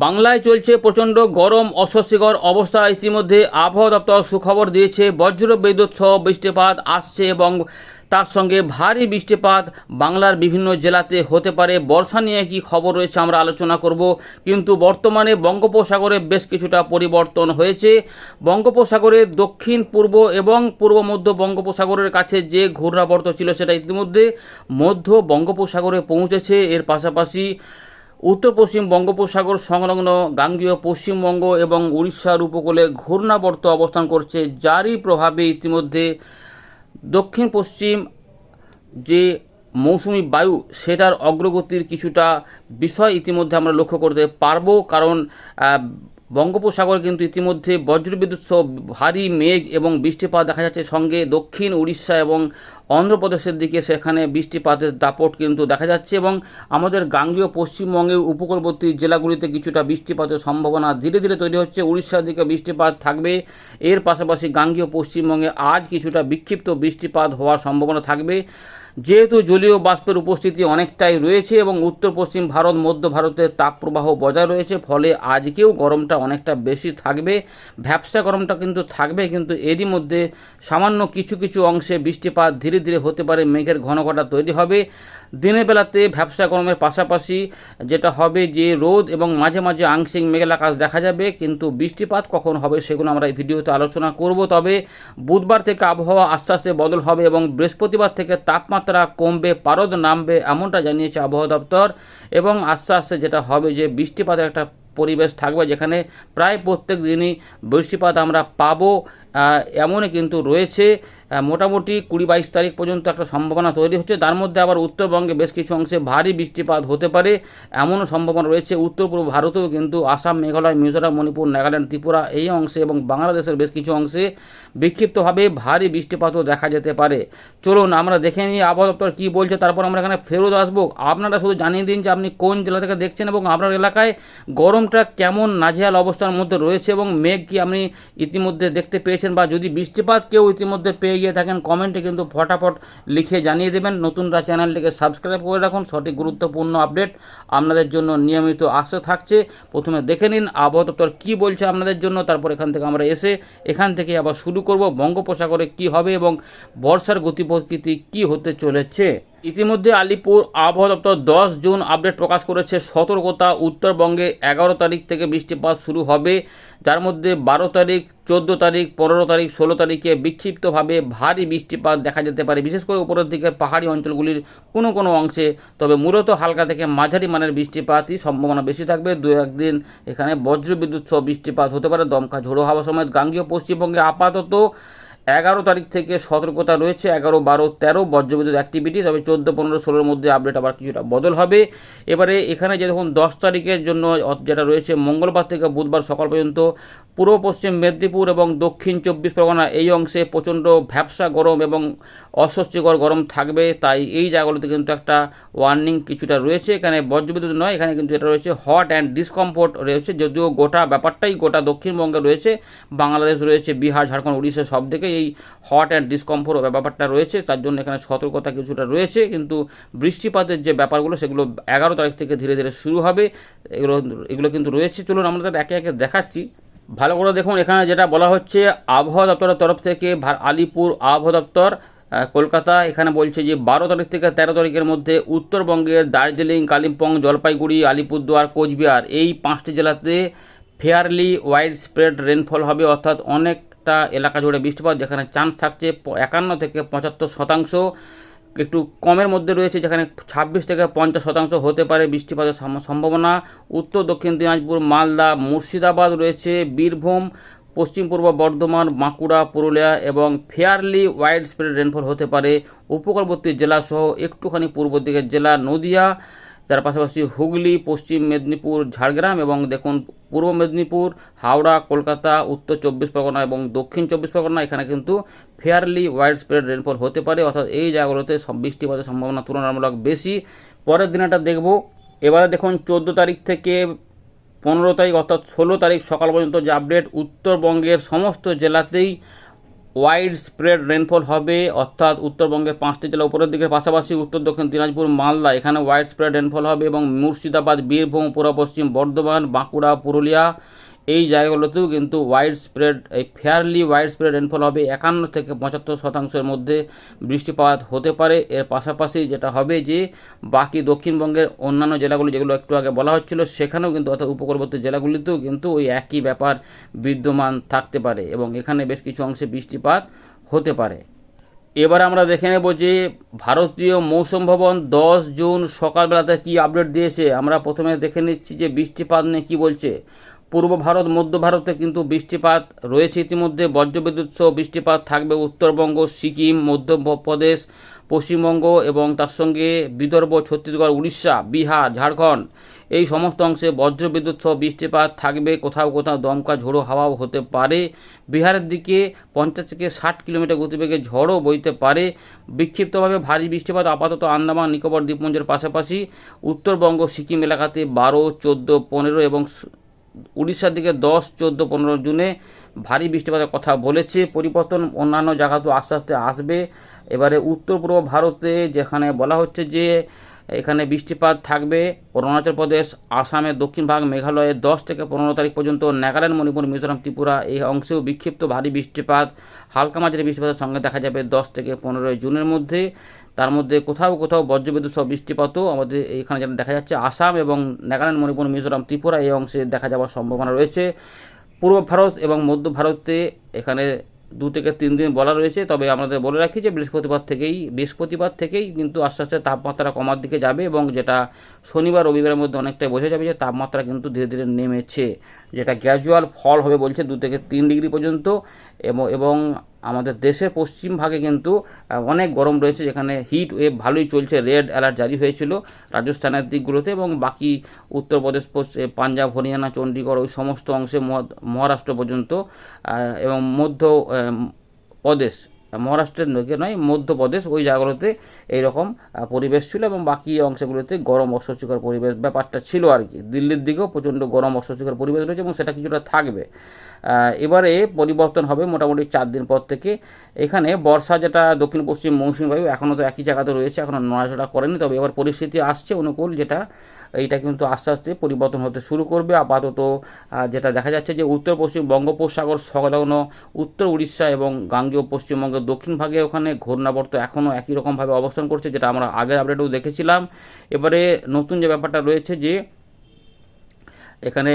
বাংলায় চলছে প্রচণ্ড গরম, অস্বস্তিকর অবস্থা। ইতিমধ্যে আবহাওয়া দপ্তর সুখবর দিয়েছে, বজ্র বিদ্যুৎ সহ বৃষ্টিপাত আসছে এবং তার সঙ্গে ভারী বৃষ্টিপাত বাংলার বিভিন্ন জেলাতে হতে পারে। বর্ষা নিয়ে কি খবর রয়েছে আমরা আলোচনা করব। কিন্তু বর্তমানে বঙ্গোপসাগরে বেশ কিছুটা পরিবর্তন হয়েছে। বঙ্গোপসাগরের দক্ষিণ, পূর্ব এবং পূর্ব মধ্য বঙ্গোপসাগরের কাছে যে ঘূর্ণাবর্ত ছিল সেটা ইতিমধ্যে মধ্য বঙ্গোপসাগরে পৌঁছেছে। এর পাশাপাশি উত্তর পশ্চিম বঙ্গোপসাগর সংলগ্ন গাঙ্গীয় পশ্চিমবঙ্গ এবং উড়িষ্যার উপকূলে ঘূর্ণাবর্ত অবস্থান করছে। যারই প্রভাবে ইতিমধ্যে দক্ষিণ পশ্চিম যে মৌসুমি বায়ু, সেটার অগ্রগতির কিছুটা বিষয় ইতিমধ্যে আমরা লক্ষ্য করতে পারব। কারণ বঙ্গোপসাগরে কিন্তু ইতিমধ্যে বজ্রবিদ্যুৎ সহ ভারী মেঘ এবং বৃষ্টিপাত দেখা যাচ্ছে। সঙ্গে দক্ষিণ উড়িষ্যা এবং অন্ধ্রপ্রদেশের দিকে সেখানে বৃষ্টিপাতের দাপট কিন্তু দেখা যাচ্ছে এবং আমাদের গাঙ্গীয় পশ্চিমবঙ্গের উপকূলবর্তী জেলাগুলিতে কিছুটা বৃষ্টিপাতের সম্ভাবনা ধীরে ধীরে তৈরি হচ্ছে। উড়িষ্যার দিকে বৃষ্টিপাত থাকবে। এর পাশাপাশি গাঙ্গীয় পশ্চিমবঙ্গে আজ কিছুটা বিক্ষিপ্ত বৃষ্টিপাত হওয়ার সম্ভাবনা থাকবে। যেহেতু জলীয় বাষ্পের উপস্থিতি অনেকটাই রয়েছে এবং উত্তর পশ্চিম ভারত, মধ্য ভারতের তাপপ্রবাহ বজায় রয়েছে, ফলে আজকেও গরমটা অনেকটা বেশি থাকবে। ভ্যাবসা গরমটা কিন্তু থাকবে, কিন্তু এরই মধ্যে সামান্য কিছু কিছু অংশে বৃষ্টিপাত ধীরে ধীরে হতে পারে, মেঘের ঘনঘটা তৈরি হবে। দিনের বেলাতে ভ্যাবসা গরমের পাশাপাশি যেটা হবে যে রোদ এবং মাঝে মাঝে আংশিক মেঘলা আকাশ দেখা যাবে, কিন্তু বৃষ্টিপাত কখন হবে সেগুলো আমরা এই ভিডিওতে আলোচনা করব। তবে বুধবার থেকে আবহাওয়া আস্তে আস্তে বদল হবে এবং বৃহস্পতিবার থেকে তাপমাত্রা কমবে, পারদ নামবে এমনটা জানিয়েছে আবহাওয়া দপ্তর এবং আস্তে আস্তে যেটা হবে যে বৃষ্টিপাতের একটা পরিবেশ থাকবে যেখানে প্রায় প্রত্যেক দিনই বৃষ্টিপাত আমরা পাবো। এমনই কিন্তু রয়েছে। মোটামুটি কুড়ি বাইশ তারিখ পর্যন্ত একটা সম্ভাবনা তৈরি হচ্ছে। তার মধ্যে আবার উত্তরবঙ্গে বেশ কিছু অংশে ভারী বৃষ্টিপাত হতে পারে। এমনও সম্ভাবনা রয়েছে। উত্তর পূর্ব ভারতেও কিন্তু আসাম, মেঘালয়, মিজোরাম, মণিপুর, নাগাল্যান্ড, ত্রিপুরা এই অংশে এবং বাংলাদেশের বেশ কিছু অংশে বিক্ষিপ্তভাবে ভারী বৃষ্টিপাতও দেখা যেতে পারে। চলুন আমরা দেখে নিই আবহাওয়া দপ্তর কী বলছে, তারপর আমরা এখানে ফেরত আসব। আপনারা শুধু জানিয়ে দিন যে আপনি কোন জেলা থেকে দেখছেন এবং আপনার এলাকায় গরমটা কেমন নাজেহাল অবস্থার মধ্যে রয়েছে এবং মেঘ কি আপনি ইতিমধ্যে দেখতে পেয়েছেন বা যদি বৃষ্টিপাত কেউ ইতিমধ্যে পেয়ে গিয়ে থাকেন কমেন্টে কিন্তু ফটাফট লিখে জানিয়ে দেবেন। নতুনরা চ্যানেলটিকে সাবস্ক্রাইব করে রাখুন, সঠিক গুরুত্বপূর্ণ আপডেট আপনাদের জন্য নিয়মিত আসতে থাকছে। প্রথমে দেখে নিন আবহাওয়া দপ্তর কী বলছে আপনাদের জন্য, তারপর এখান থেকে আমরা এসে এখান থেকে আবার শুরু করব। বঙ্গোপসাগরে কি হবে এবং বর্ষার গতি প্রকৃতি কী হতে চলেছে? ইতিমধ্যে আলিপুর আবহাওয়া দপ্তর দশ জুন আপডেট প্রকাশ করেছে সতর্কতা। উত্তরবঙ্গে এগারো তারিখ থেকে বৃষ্টিপাত শুরু হবে, যার মধ্যে বারো তারিখ, চোদ্দ তারিখ, পনেরো তারিখ, ষোলো তারিখে বিক্ষিপ্তভাবে ভারী বৃষ্টিপাত দেখা যেতে পারে। বিশেষ করে উপরের দিকে পাহাড়ি অঞ্চলগুলির কোনো কোনো অংশে, তবে মূলত হালকা থেকে মাঝারি মানের বৃষ্টিপাতই সম্ভাবনা বেশি থাকবে। দু একদিন এখানে বজ্রবিদ্যুৎ সহ বৃষ্টিপাত হতে পারে, দমকা ঝোড়ো হাওয়া সমেত। গাঙ্গীয় পশ্চিমবঙ্গে আপাতত এগারো তারিখ থেকে সতর্কতা রয়েছে। এগারো, বারো, তেরো বজ্রবিদ্যুৎ অ্যাক্টিভিটি তবে চোদ্দ, পনেরো, ষোলোর মধ্যে আপডেট আবার কিছুটা বদল হবে। এবারে এখানে যে দেখুন, দশ তারিখের জন্য যেটা রয়েছে, মঙ্গলবার থেকে বুধবার সকাল পর্যন্ত পূর্ব পশ্চিম মেদিনীপুর এবং দক্ষিণ চব্বিশ পরগনা এই অংশে প্রচণ্ড ভ্যাবসা গরম এবং অস্বস্তিকর গরম থাকবে। তাই এই জায়গাগুলোতে কিন্তু একটা ওয়ার্নিং কিছুটা রয়েছে। এখানে বজ্রবিদ্যুৎ নয়, এখানে কিন্তু এটা রয়েছে হট অ্যান্ড ডিসকমফোর্ট রয়েছে। যদিও গোটা ব্যাপারটাই গোটা দক্ষিণবঙ্গে রয়েছে, বাংলাদেশ রয়েছে, বিহার, ঝাড়খণ্ড, উড়িষ্যা সব থেকে এই হট অ্যান্ড ডিসকমফোর্ট ব্যাপারটা রয়েছে। তার জন্য এখানে সতর্কতা কিছুটা রয়েছে। কিন্তু বৃষ্টিপাতের যে ব্যাপারগুলো, সেগুলো এগারো তারিখ থেকে ধীরে ধীরে শুরু হবে। এগুলো এগুলো কিন্তু রয়েছে। চলুন আমরা তাদের একে একে দেখাচ্ছি। ভালো করে দেখুন, এখানে যেটা বলা হচ্ছে, আবহাওয়া দপ্তরের তরফ থেকে আলিপুর আবহাওয়া দপ্তর কলকাতা, এখানে বলছে যে বারো তারিখ থেকে তেরো তারিখের মধ্যে উত্তরবঙ্গের দার্জিলিং, কালিম্পং, জলপাইগুড়ি, আলিপুরদুয়ার, কোচবিহার, এই পাঁচটি জেলাতে ফেয়ারলি ওয়াইড স্প্রেড রেনফল হবে। অর্থাৎ অনেকটা এলাকা জুড়ে বৃষ্টিপাত, যেখানে চান্স থাকছে একান্ন থেকে পঁচাত্তর শতাংশ। একটু কমের মধ্যে রয়েছে, যেখানে ছাব্বিশ থেকে পঞ্চাশ শতাংশ হতে পারে বৃষ্টিপাতের সম- সম্ভাবনা। উত্তর, দক্ষিণ দিনাজপুর, মালদা, মুর্শিদাবাদ রয়েছে, বীরভূম, পশ্চিম পূর্ব বর্ধমান, বাঁকুড়া, পুরুলিয়া এবং ফেয়ারলি ওয়াইড স্প্রেড রেনফল হতে পারে। উপকূলবর্তী জেলাসহ একটুখানি পূর্ব দিকের জেলা নদিয়া তার পাশাপাশি হুগলি, পশ্চিম মেদিনীপুর, ঝাড়গ্রাম এবং দেখুন পূর্ব মেদিনীপুর, হাওড়া, কলকাতা, উত্তর চব্বিশ পরগনা এবং দক্ষিণ চব্বিশ পরগনা, এখানে কিন্তু ফেয়ারলি ওয়াইড স্প্রেড রেনফল হতে পারে। অর্থাৎ এই জায়গাগুলোতে বৃষ্টিপাতের সম্ভাবনা তুলনামূলক বেশি। পরের দিনটা দেখব। এবারে দেখুন চোদ্দ তারিখ থেকে পনেরো তারিখ অর্থাৎ ষোলো তারিখ সকাল পর্যন্ত যে আপডেট উত্তরবঙ্গের সমস্ত জেলাতেই ওয়াইড স্প্রেড রেনফল হবে, অর্থাৎ উত্তরবঙ্গের পাঁচটি জেলা উপরের দিকে, পাশাপাশি উত্তর, দক্ষিণ, দিনাজপুর, মালদা, এখানে ওয়াইড স্প্রেড রেনফল হবে এবং মুর্শিদাবাদ, বীরভূম, পূর্ব পশ্চিম বর্ধমান, বাঁকুড়া, পুরুলিয়া এই জায়গাগুলোতেও কিন্তু ওয়াইড স্প্রেড এই ফেয়ারলি ওয়াইড স্প্রেড রেনফল হবে একান্ন থেকে পঁচাত্তর শতাংশের মধ্যে বৃষ্টিপাত হতে পারে। এর পাশাপাশি যেটা হবে যে, বাকি দক্ষিণবঙ্গের অন্যান্য জেলাগুলি যেগুলো একটু আগে বলা হচ্ছিল, সেখানেও কিন্তু অর্থাৎ উপকূলবর্তী জেলাগুলিতেও কিন্তু ওই একই ব্যাপার বিদ্যমান থাকতে পারে এবং এখানে বেশ কিছু অংশে বৃষ্টিপাত হতে পারে। এবার আমরা দেখে নেব যে, ভারতীয় মৌসুম ভবন দশ জুন সকালবেলাতে কি আপডেট দিয়েছে? আমরা প্রথমে দেখে নিচ্ছি যে, বৃষ্টিপাত নিয়ে কী বলছে। পূর্ব ভারত, মধ্য ভারতে কিন্তু বৃষ্টিপাত রয়েছে ইতিমধ্যে। বজ্রবিদ্যুৎ সহ বৃষ্টিপাত থাকবে উত্তরবঙ্গ, সিকিম, মধ্যপ্রদেশ, পশ্চিমবঙ্গ এবং তার সঙ্গে বিদর্ভ, ছত্তিশগড়, উড়িষ্যা, বিহার, ঝাড়খণ্ড। এই সমস্ত অংশে বজ্রবিদ্যুৎ সহ বৃষ্টিপাত থাকবে। কোথাও কোথাও দমকা ঝোড়ো হাওয়াও হতে পারে। বিহারের দিকে পঞ্চাশ থেকে ষাট কিলোমিটার গতিবেগে ঝড়ও বইতে পারে। বিক্ষিপ্তভাবে ভারী বৃষ্টিপাত আপাতত আন্দামান, নিকোবর, দ্বীপপুঞ্জের পাশাপাশি। উত্তরবঙ্গ, সিকিম এলাকাতে বারো, চোদ্দ, পনেরো এবং উড়িষ্যার দিকে দশ, চোদ্দ, পনেরো জুনে ভারী বৃষ্টিপাতের কথা বলেছে। পরিবর্তন অন্যান্য জায়গাতেও আস্তে আস্তে আসবে। এবারে উত্তর পূর্ব ভারতে যেখানে বলা হচ্ছে যে এখানে বৃষ্টিপাত থাকবে। অরুণাচল প্রদেশ আসামের দক্ষিণ ভাগ মেঘালয়ে দশ থেকে পনেরো তারিখ পর্যন্ত, নাগাল্যান্ড, মণিপুর, মিজোরাম, ত্রিপুরা এই অংশেও বিক্ষিপ্ত ভারী বৃষ্টিপাত। হালকা মাঝারি বৃষ্টিপাতের সঙ্গে দেখা যাবে দশ থেকে পনেরোই জুনের মধ্যে। তার মধ্যে কোথাও কোথাও বজ্রবিদ্যুৎ সহ বৃষ্টিপাতও আমাদের এখানে যেটা দেখা যাচ্ছে। আসাম এবং নাগাল্যান্ড, মণিপুর, মিজোরাম, ত্রিপুরা এই অংশে দেখা যাওয়ার সম্ভাবনা রয়েছে। পূর্ব ভারত এবং মধ্য ভারতে এখানে দু থেকে তিন দিন বলা রয়েছে, তবে আমাদের বলে রাখি যে বৃহস্পতিবার থেকেই বৃহস্পতিবার থেকেই কিন্তু আস্তে আস্তে তাপমাত্রা কমার দিকে যাবে এবং যেটা শনিবার, রবিবারের মধ্যে অনেকটাই বোঝা যাবে যে তাপমাত্রা কিন্তু ধীরে ধীরে নেমেছে, যেটা গ্র্যাজুয়াল ফল হবে বলছে দু থেকে তিন ডিগ্রি পর্যন্ত এবং এবং আমাদের দেশের পশ্চিম ভাগে কিন্তু অনেক গরম রয়েছে যেখানে হিট ওয়েভ ভালোই চলছে রেড অ্যালার্ট জারি হয়েছিল রাজস্থানের দিকগুলোতে এবং বাকি উত্তরপ্রদেশ পাঞ্জাব, হরিয়ানা চণ্ডীগড় ওই সমস্ত অংশে মহারাষ্ট্র পর্যন্ত এবং মধ্য প্রদেশ, মহারাষ্ট্রের দিকে নয় মধ্যপ্রদেশ ওই জায়গাগুলোতে এইরকম পরিবেশ ছিল এবং বাকি অংশগুলোতে গরম অস্বস্তিকর পরিবেশ ব্যাপারটা ছিল আর কি। দিল্লির দিকেও প্রচণ্ড গরম অস্বস্তিকর পরিবেশ রয়েছে এবং সেটা কিছুটা থাকবে। এবারে পরিবর্তন হবে মোটামুটি চার দিন পর থেকে। এখানে বর্ষা যেটা দক্ষিণ পশ্চিম মৌসুমী বায়ু এখনও তো একই জায়গাতে রয়েছে, এখনও নড়াচড়া করেনি। তবে এবার পরিস্থিতি আসছে অনুকূল যেটা, এইটা কিন্তু আস্তে আস্তে পরিবর্তন হতে শুরু করবে। আপাতত যেটা দেখা যাচ্ছে যে উত্তর পশ্চিম বঙ্গোপসাগর সংলগ্ন উত্তর উড়িষ্যা এবং গাঙ্গেয় পশ্চিমবঙ্গের দক্ষিণ ভাগে ওখানে ঘূর্ণাবর্ত এখনও একই রকমভাবে অবস্থান করছে, যেটা আমরা আগের আপডেটেও দেখেছিলাম। এবারে নতুন যে ব্যাপারটা রয়েছে যে, এখানে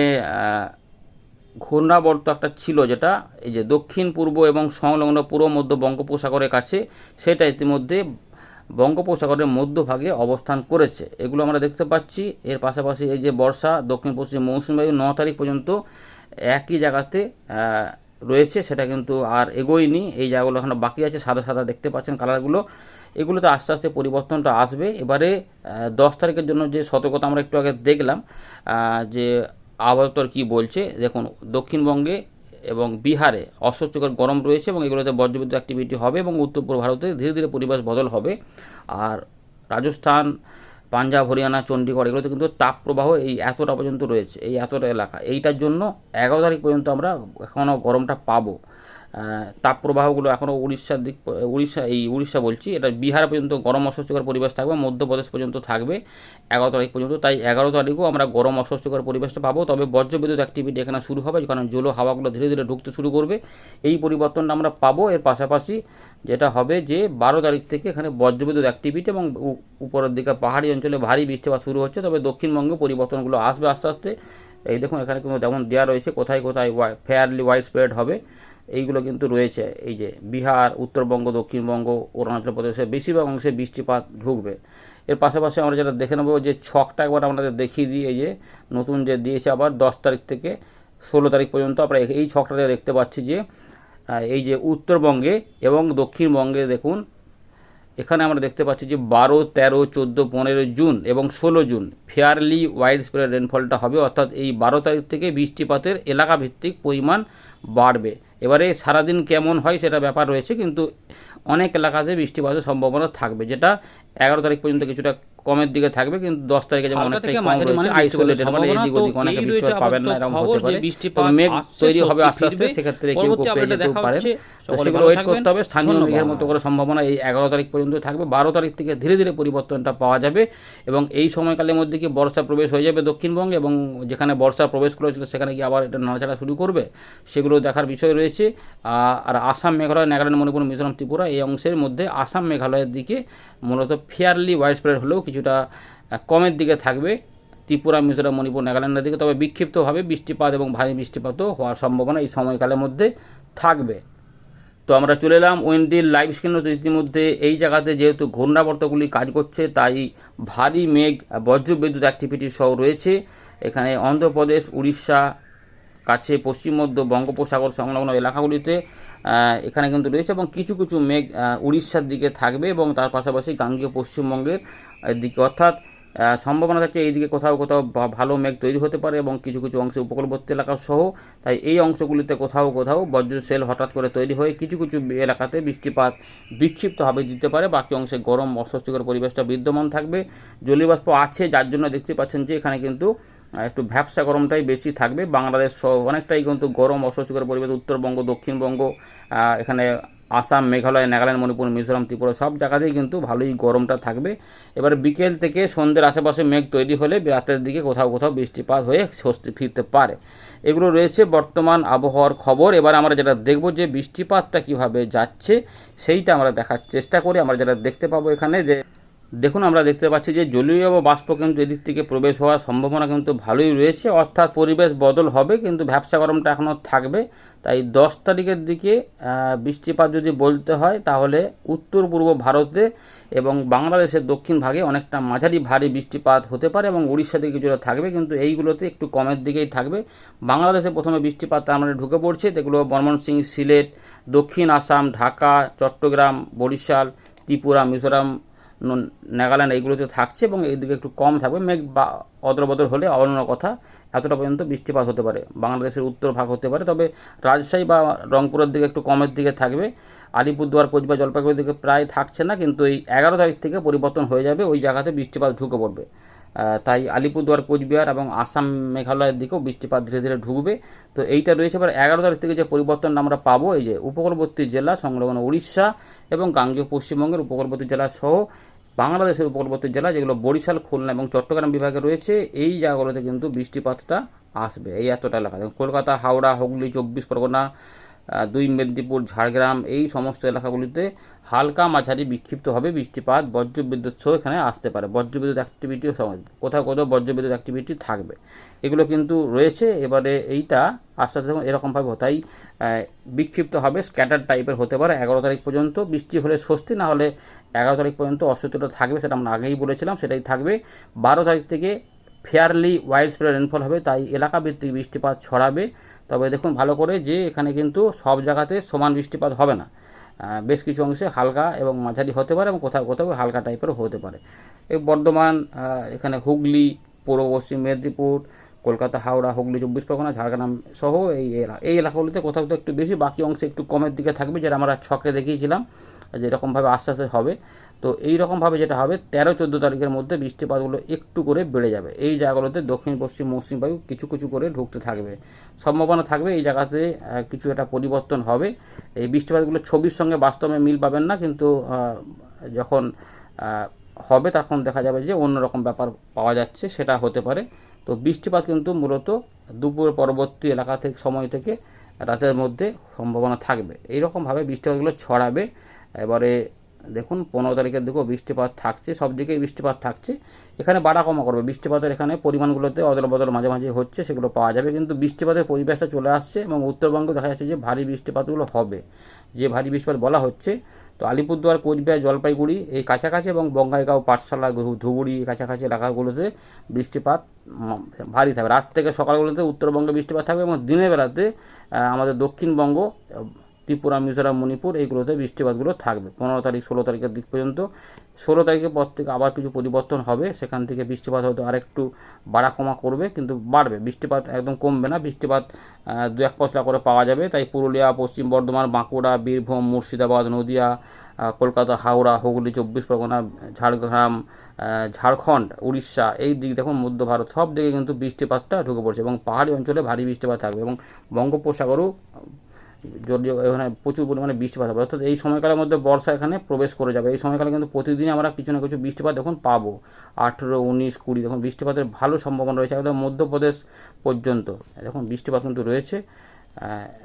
ঘূর্ণাবর্ত একটা ছিল যেটা, এই যে দক্ষিণ, পূর্ব এবং সংলগ্ন পূর্ব, মধ্য বঙ্গোপসাগরের কাছে, সেটা ইতিমধ্যে বঙ্গোপসাগরের মধ্যভাগে অবস্থান করেছে। এগুলো আমরা দেখতে পাচ্ছি। এর পাশাপাশি এই যে বর্ষা, দক্ষিণ, পশ্চিম মৌসুমী বায়ু ন তারিখ পর্যন্ত একই জায়গাতে রয়েছে, সেটা কিন্তু আর এগোয়নি। এই জায়গাগুলো এখনও বাকি আছে, সাদা সাদা দেখতে পাচ্ছেন কালারগুলো। এগুলোতে আস্তে আস্তে পরিবর্তনটা আসবে। এবারে দশ তারিখের জন্য যে সতর্কতা আমরা একটু আগে দেখলাম যে আবহাওয়া কি বলছে? দেখুন, দক্ষিণবঙ্গে এবং বিহারে অস্বস্তিকর গরম রয়েছে এবং এগুলোতে বজ্রবিদ্যুৎ অ্যাক্টিভিটি হবে এবং উত্তর পূর্ব ভারতে ধীরে ধীরে পরিবেশ বদল হবে। আর রাজস্থান, পাঞ্জাব, হরিয়ানা চণ্ডীগড় এগুলোতে কিন্তু তাপপ্রবাহ এই এতটা পর্যন্ত রয়েছে, এই এতটা এলাকা। এইটার জন্য এগারো তারিখ পর্যন্ত আমরা এখনও গরমটা পাবো। তাপপ্রবাহগুলো এখনও উড়িষ্যার দিক, উড়িষ্যা, এই উড়িষ্যা বলছি, এটা বিহার পর্যন্ত গরম অস্বস্তিকর পরিবেশ থাকবে, মধ্যপ্রদেশ পর্যন্ত থাকবে, এগারো তারিখ পর্যন্ত, তাই এগারো তারিখও আমরা গরম অস্বস্তিকর পরিবেশটা পাবো, তবে বজ্রবিদ্যুৎ অ্যাক্টিভিটি এখানে শুরু হবে, কারণ জলো হাওয়াগুলো ধীরে ধীরে ঢুকতে শুরু করবে, এই পরিবর্তনটা আমরা পাবো, এর পাশাপাশি যেটা হবে যে বারো তারিখ থেকে এখানে বজ্রবিদ্যুৎ অ্যাক্টিভিটি এবং উপরের দিকে পাহাড়ি অঞ্চলে ভারী বৃষ্টিপাত শুরু হচ্ছে, তবে দক্ষিণবঙ্গে পরিবর্তনগুলো আসবে আস্তে আস্তে, এই দেখুন এখানে কিন্তু যেমন দেওয়া রয়েছে, কোথায় কোথায় ফেয়ারলি ওয়াইড স্প্রেড হবে এইগুলো কিন্তু রয়েছে। এই যে বিহার, উত্তরবঙ্গ, দক্ষিণবঙ্গ, অরুণাচল প্রদেশের বেশিরভাগ অংশে বৃষ্টিপাত ঢুকবে। এর পাশাপাশি আমরা যেটা দেখে নেব যে ছকটা একবার আমাদের দেখিয়ে দিই, এই যে নতুন যে দিয়েছে আবার দশ তারিখ থেকে ষোলো তারিখ পর্যন্ত আমরা এই ছকটাতে দেখতে পাচ্ছি যে এই যে উত্তরবঙ্গে এবং দক্ষিণবঙ্গে দেখুন, এখানে আমরা দেখতে পাচ্ছি যে বারো, তেরো, চোদ্দ, পনেরো জুন এবং ষোলো জুন ফেয়ারলি ওয়াইড স্প্রেড রেনফলটা হবে। অর্থাৎ এই বারো তারিখ থেকে বৃষ্টিপাতের এলাকাভিত্তিক পরিমাণ বাড়বে। এবারে সারাদিন কেমন হয় সেটা ব্যাপার রয়েছে, কিন্তু অনেক এলাকাতে বৃষ্টিপাতের সম্ভাবনা থাকবে, যেটা এগারো তারিখ পর্যন্ত কিছুটা কমের দিকে থাকবে কিন্তু দশ তারিখে যেমন অনেকটাই কম রয়েছে মানে আইসোলেটেড মানে এদিক ওদিক অনেকে বৃষ্টি পাবেন না এরকম হতে পারে। মেঘ তৈরি হবে আস্তে আস্তে সেক্ষেত্রে কেউ কেউ পেয়ে যেতেও পারেন। সেগুলো ওয়েট করতে হবে স্থানীয় মেঘের মতো করে সম্ভাবনা এই এগারো তারিখ পর্যন্ত থাকবে বারো তারিখ থেকে ধীরে ধীরে পরিবর্তনটা পাওয়া যাবে। এবং এই সময়কালের মধ্যে কি বর্ষা প্রবেশ হয়ে যাবে দক্ষিণবঙ্গে এবং যেখানে বর্ষা প্রবেশ করেছিল সেখানে কি আবার এটা নাড়াচাড়া শুরু করবে সেগুলো দেখার বিষয় রয়েছে। আর আসাম মেঘালয় নাগাল্যান্ড মণিপুর মিজোরাম ত্রিপুরা এই অংশের মধ্যে আসাম মেঘালয়ের দিকে মূলত ফেয়ারলি ওয়াইড স্প্রেড হলেও কিছুটা কমের দিকে থাকবে। ত্রিপুরা, মিজোরাম, মণিপুর, নাগাল্যান্ডের দিকে। তবে বিক্ষিপ্তভাবে বৃষ্টিপাত এবং ভারী বৃষ্টিপাতও হওয়ার সম্ভাবনা এই সময়কালের মধ্যে থাকবে। তো আমরা চলে এলাম ওয়েন্ডির লাইভ স্ক্রিনে তো ইতিমধ্যে এই জায়গাতে যেহেতু ঘূর্ণাবর্তগুলি কাজ করছে, তাই ভারী মেঘ, বজ্রবিদ্যুৎ অ্যাক্টিভিটি সহ রয়েছে। এখানে অন্ধ্রপ্রদেশ, উড়িষ্যা, কাছে পশ্চিম মধ্য বঙ্গোপসাগর সংলগ্ন এলাকাগুলিতে এখানে কিন্তু রয়েছে এবং কিছু কিছু মেঘ উড়িষ্যার দিকে থাকবে এবং তার পাশাপাশি গাঙ্গীয় পশ্চিমবঙ্গের দিকে। অর্থাৎ সম্ভাবনা থাকছে এইদিকে কোথাও কোথাও ভালো মেঘ তৈরি হতে পারে এবং কিছু কিছু অংশে উপকূলবর্তী এলাকা সহ, তাই এই অংশগুলিতে কোথাও কোথাও বজ্র সেল হঠাৎ করে তৈরি হয়ে কিছু কিছু এলাকাতে বৃষ্টিপাত বিক্ষিপ্তভাবে দিতে পারে। বাকি অংশে গরম, অস্বস্তিকর পরিবেশটা বিদ্যমান থাকবে। জলীয়বাষ্প আছে, যার জন্য দেখতে পাচ্ছেন যে এখানে কিন্তু একটু ভ্যাবসা গরমটাই বেশি থাকবে। বাংলাদেশ সহ অনেকটাই কিন্তু গরম, অস্বস্তিকর পরিবেশ, উত্তরবঙ্গ, দক্ষিণবঙ্গ এখানে আসাম, মেঘালয়, নাগাল্যান্ড, মণিপুর, মিজোরাম, ত্রিপুরা সব জায়গাতেই কিন্তু ভালোই গরমটা থাকবে। এবার বিকেল থেকে সন্ধ্যের আশেপাশে মেঘ তৈরি হলে রাতের দিকে কোথাও কোথাও বৃষ্টিপাত হয়ে স্বস্তি ফিরতে পারে। এগুলো রয়েছে বর্তমান আবহাওয়ার খবর। এবার আমরা যেটা দেখব যে বৃষ্টিপাতটা কীভাবে যাচ্ছে, সেইটা আমরা দেখার চেষ্টা করি। আমরা যেটা দেখতে পাবো এখানে যে দেখুন, আমরা দেখতে পাচ্ছি যে জলীয় বাষ্প কিন্তু এদিক থেকে প্রবেশ হওয়ার সম্ভাবনা কিন্তু ভালোই রয়েছে। অর্থাৎ পরিবেশ বদল হবে, কিন্তু ভ্যাবসা গরমটা এখনও থাকবে। তাই দশ তারিখের দিকে বৃষ্টিপাত যদি বলতে হয়, তাহলে উত্তর পূর্ব ভারতে এবং বাংলাদেশের দক্ষিণ ভাগে অনেকটা মাঝারি ভারী বৃষ্টিপাত হতে পারে এবং উড়িষ্যা দিকে কিছুটা থাকবে, কিন্তু এইগুলোতে একটু কমের দিকেই থাকবে। বাংলাদেশে প্রথমে বৃষ্টিপাত তার মানে ঢুকে পড়ছে। যেগুলো ময়মনসিংহ সিলেট, দক্ষিণ আসাম, ঢাকা, চট্টগ্রাম, বরিশাল, ত্রিপুরা, মিজোরাম নাগাল্যান্ড এইগুলোতে থাকছে এবং এইদিকে একটু কম থাকবে। মেঘ বা অদলবদল হলে অন্য কথা এতটা পর্যন্ত বৃষ্টিপাত হতে পারে। বাংলাদেশের উত্তর ভাগ হতে পারে। তবে রাজশাহী বা রংপুরের দিকে একটু কমের দিকে থাকবে। আলিপুরদুয়ার, কোচবিহার, জলপাইগুড়ির দিকে প্রায় থাকছে না, কিন্তু এই এগারো তারিখ থেকে পরিবর্তন হয়ে যাবে। ওই জায়গাতে বৃষ্টিপাত ঢুকে পড়বে। তাই আলিপুরদুয়ার, কোচবিহার এবং আসাম মেঘালয়ের দিকেও বৃষ্টিপাত ধীরে ধীরে ঢুকবে। তো এইটা রয়েছে। এবার এগারো তারিখ থেকে যে পরিবর্তনটা আমরা পাবো, এই যে উপকূলবর্তী জেলা, সংলগ্ন উড়িষ্যা এবং গাঙ্গীয় পশ্চিমবঙ্গের উপকূলবর্তী জেলা সহ বাংলাদেশের উপকূলবর্তী জেলা, যেগুলো বরিশাল, খুলনা এবং চট্টগ্রাম বিভাগে রয়েছে, এই জায়গাগুলোতে কিন্তু বৃষ্টিপাতটা আসবে। এই এতটা এলাকা। কলকাতা, হাওড়া, হুগলি, চব্বিশ পরগনা দুই মেদিনীপুর, ঝাড়গ্রাম, এই সমস্ত এলাকাগুলিতে হালকা মাঝারি বিক্ষিপ্তভাবে বৃষ্টিপাত বজ্রবিদ্যুৎ সহ এখানে আসতে পারে। বজ্রবিদ্যুৎ অ্যাক্টিভিটিও কোথাও কোথাও বজ্রবিদ্যুৎ অ্যাক্টিভিটি থাকবে। এগুলো কিন্তু রয়েছে। এবারে এইটা আস্তে আস্তে এরকমভাবে তাই আহ, বিক্ষিপ্ত হবে স্ক্যাটার টাইপের হতে পারে। এগারো তারিখ পর্যন্ত বৃষ্টি হলে স্বস্তি না হলে এগারো তারিখ পর্যন্ত অস্বস্তিটা থাকবে সেটা আমরা আগেই বলেছিলাম সেটাই থাকবে। বারো তারিখ থেকে ফেয়ারলি ওয়াইড স্প্রেড রেনফল হবে তাই এলাকা ভিত্তিক বৃষ্টিপাত ছড়াবে। তবে দেখুন ভালো করে যে এখানে কিন্তু সব জায়গাতে সমান বৃষ্টিপাত হবে না। বেশ কিছু অংশে হালকা এবং মাঝারি হতে পারে এবং কোথাও কোথাও হালকা টাইপেরও হতে পারে। এই বর্ধমান এখানে হুগলি, পূর্ব পশ্চিম মেদিনীপুর, কলকাতা, হাওড়া, হুগলি, চব্বিশ পরগনা, ঝাড়গ্রাম সহ এই এলাকা এই এলাকাগুলিতে কোথাও তো একটু বেশি, বাকি অংশে একটু কমের দিকে থাকবে, যেটা আমরা ছকে দেখিয়েছিলাম। যে এরকমভাবে আস্তে আস্তে হবে। তো এই রকমভাবে যেটা হবে, তেরো, চোদ্দ তারিখের মধ্যে বৃষ্টিপাতগুলো একটু করে বেড়ে যাবে। এই জায়গাগুলোতে দক্ষিণ, পশ্চিম, মৌসুমী বায়ু কিছু কিছু করে ঢুকতে থাকবে। সম্ভাবনা থাকবে এই জায়গাতে কিছু একটা পরিবর্তন হবে। এই বৃষ্টিপাতগুলো ছবির সঙ্গে বাস্তবে মিল পাবেন না, কিন্তু যখন হবে তখন দেখা যাবে যে অন্যরকম ব্যাপার পাওয়া যাচ্ছে, সেটা হতে পারে। তো বৃষ্টিপাত কিন্তু মূলত দুপুর পরবর্তী এলাকা থেকে, সময় থেকে রাতের মধ্যে সম্ভাবনা থাকবে। এইরকমভাবে বৃষ্টিপাতগুলো ছড়াবে। এবারে দেখুন, পনেরো তারিখের দিকেও বৃষ্টিপাত থাকছে, সব দিকেই বৃষ্টিপাত থাকছে। এখানে বাড়া কমা করবে। বৃষ্টিপাতের এখানে পরিমাণগুলোতে অদল বদল মাঝে মাঝে হচ্ছে, সেগুলো পাওয়া যাবে। কিন্তু বৃষ্টিপাতের পরিবেশটা চলে আসছে এবং উত্তরবঙ্গে দেখা যাচ্ছে যে ভারী বৃষ্টিপাতগুলো হবে। যে ভারী বৃষ্টিপাত বলা হচ্ছে, তো আলিপুরদুয়ার, কোচবিহার, জলপাইগুড়ি এই কাছাকাছি এবং বঙ্গাইগাঁও, পাঠশালা ধু- ধুবুরি এই কাছাকাছি এলাকাগুলোতে বৃষ্টিপাত ভারী থাকবে। রাত থেকে সকালগুলোতে উত্তরবঙ্গে বৃষ্টিপাত থাকবে এবং দিনের বেলাতে আমাদের দক্ষিণবঙ্গ ত্রিপুরা, মিজোরাম, মণিপুর, এইগুলোতে বৃষ্টিপাতগুলো থাকবে। পনেরো তারিখ, ষোলো তারিখের দিক পর্যন্ত। ষোলো তারিখের পর থেকে আবার কিছু পরিবর্তন হবে। সেখান থেকে বৃষ্টিপাত হয়তো আরেকটু বাড়া কমা করবে, কিন্তু বাড়বে। বৃষ্টিপাত একদম কমবে না। বৃষ্টিপাত দু এক পশলা করে পাওয়া যাবে। তাই পুরুলিয়া, পশ্চিম বর্ধমান, বাঁকুড়া, বীরভূম, মুর্শিদাবাদ, নদিয়া কলকাতা, হাওড়া, হুগলি, চব্বিশ পরগনা, ঝাড়গ্রাম ঝাড়খণ্ড, উড়িষ্যা, এই দিক দেখুন মধ্য ভারত, সব দিকে কিন্তু বৃষ্টিপাতটা ঢুকে পড়ছে এবং পাহাড়ি অঞ্চলে ভারী বৃষ্টিপাত থাকবে এবং বঙ্গোপসাগরও জলীয় এখানে প্রচুর পরিমাণে বৃষ্টিপাত হবে। অর্থাৎ এই সময়কালের মধ্যে বর্ষা এখানে প্রবেশ করে যাবে। এই সময়কালে কিন্তু প্রতিদিন আমরা কিছু না কিছু বৃষ্টিপাত দেখুন পাবো। আঠেরো, উনিশ, কুড়ি দেখুন, বৃষ্টিপাতের ভালো সম্ভাবনা রয়েছে একদম মধ্যপ্রদেশ পর্যন্ত। দেখুন, বৃষ্টিপাত কিন্তু রয়েছে।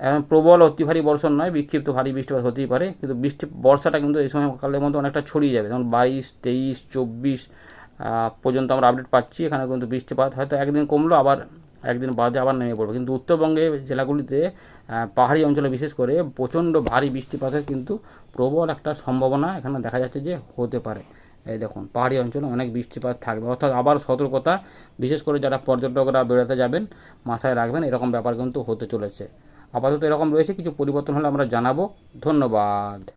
এখন প্রবল অতি ভারী বর্ষণ নয়, বিক্ষিপ্ত ভারী বৃষ্টিপাত হতেই পারে। কিন্তু বৃষ্টি বর্ষাটা কিন্তু এই সময়কালের মধ্যে অনেকটা ছড়িয়ে যাবে। যেমন বাইশ, তেইশ, চব্বিশ পর্যন্ত আমরা আপডেট পাচ্ছি। এখানে কিন্তু বৃষ্টিপাত হয়তো একদিন কমলো, আবার একদিন বাদে আবার নেমে পড়বে। কিন্তু উত্তরবঙ্গে জেলাগুলিতে পাহাড়ি অঞ্চলে বিশেষ করে প্রচণ্ড ভারী বৃষ্টিপাতের কিন্তু প্রবল একটা সম্ভাবনা এখানে দেখা যাচ্ছে যে হতে পারে। এই দেখুন, পাহাড়ি অঞ্চলে অনেক বৃষ্টিপাত থাকবে। অর্থাৎ আবার সতর্কতা, বিশেষ করে যারা পর্যটকরা বেড়াতে যাবেন, মাথায় রাখবেন, এরকম ব্যাপার কিন্তু হতে চলেছে। আপাতত এরকম রয়েছে, কিছু পরিবর্তন হলে আমরা জানাব। ধন্যবাদ।